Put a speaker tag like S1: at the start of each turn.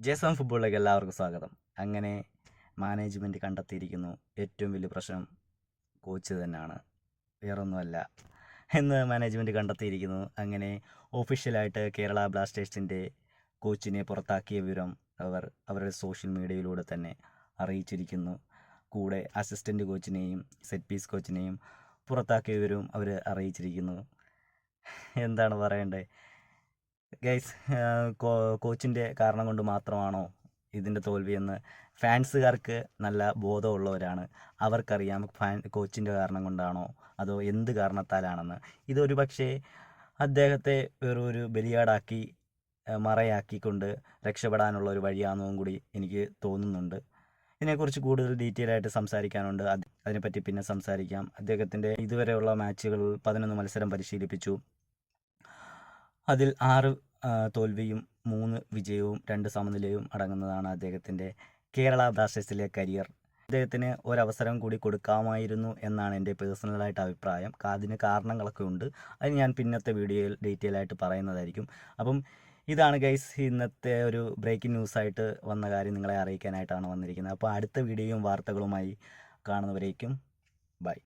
S1: Jason ഫുട്ബോളിലേക്ക് എല്ലാവർക്കും സ്വാഗതം. അങ്ങനെ മാനേജ്മെന്റ് കണ്ടെത്തിയിരിക്കുന്നു. ഏറ്റവും വലിയ പ്രശ്നം കോച്ച് തന്നെയാണ്. വേറൊന്നുമല്ല. എന്ന് മാനേജ്മെന്റ് കണ്ടെത്തിയിരിക്കുന്നു. അങ്ങനെ ഒഫീഷ്യലായിട്ട് കേരള ബ്ലാസ്റ്റേഴ്സിന്റെ കോച്ചിനെ പുറത്താക്കിയ വിവരം അവർ അവരുടെ സോഷ്യൽ മീഡിയയിലൂടെ തന്നെ അറിയിച്ചിരിക്കുന്നു. കൂടെ അസിസ്റ്റന്റ് കോച്ചിനെയും സെറ്റ് പീസ് കോച്ചിനെയും പുറത്താക്കിയ വിവരവും അവർ അറിയിച്ചിരിക്കുന്നു. എന്താണ് പറയണ്ടേ ഗൈസ് കോച്ചിന്റെ കാരണം കൊണ്ട് മാത്രമാണോ ഇതിന്റെ തോൽവിയെന്ന് ഫാൻസുകാർക്ക് നല്ല ബോധമുള്ളവരാണ്. അവർക്കറിയാം ഫാൻ കോച്ചിന്റെ കാരണം കൊണ്ടാണോ അതോ എന്ത് കാരണത്താലാണെന്ന്. ഇതൊരു പക്ഷേ അദ്ദേഹത്തെ വെറൊരു ബലിയാടാക്കി മറയാക്കിക്കൊണ്ട് രക്ഷപ്പെടാനുള്ള ഒരു വഴിയാണെന്നും കൂടി എനിക്ക് തോന്നുന്നുണ്ട്. ഇതിനെക്കുറിച്ച് കൂടുതൽ ഡീറ്റെയിൽ ആയിട്ട് സംസാരിക്കാനുണ്ട്. അതിനെപ്പറ്റി പിന്നെ സംസാരിക്കാം. അദ്ദേഹത്തിന്റെ ഇതുവരെയുള്ള മാച്ചുകൾ പതിനൊന്ന് മത്സരം പരിശീലിപ്പിച്ചു. അതിൽ ആറ് തോൽവിയും മൂന്ന് വിജയവും രണ്ട് സമനിലയും അടങ്ങുന്നതാണ് അദ്ദേഹത്തിന്റെ കേരള ബ്ലാസ്റ്റേഴ്സിലെ കരിയർ. അദ്ദേഹത്തിന് ഒരവസരം കൂടി കൊടുക്കാമായിരുന്നു എന്നാണ് എന്റെ പേഴ്സണലായിട്ട് അഭിപ്രായം. അതിന് കാരണങ്ങളൊക്കെ ഉണ്ട്. അത് ഞാൻ പിന്നത്തെ വീഡിയോയിൽ ഡീറ്റെയിൽ ആയിട്ട് പറയുന്നതായിരിക്കും. അപ്പം ഇതാണ് ഗൈസ് ഇന്നത്തെ ഒരു ബ്രേക്കിംഗ് ന്യൂസായിട്ട് വന്ന കാര്യം. നിങ്ങളെ അറിയിക്കാനായിട്ടാണ് വന്നിരിക്കുന്നത്. അപ്പോൾ അടുത്ത വീഡിയോയും വാർത്തകളുമായി കാണുന്നവരേക്കും ബൈ.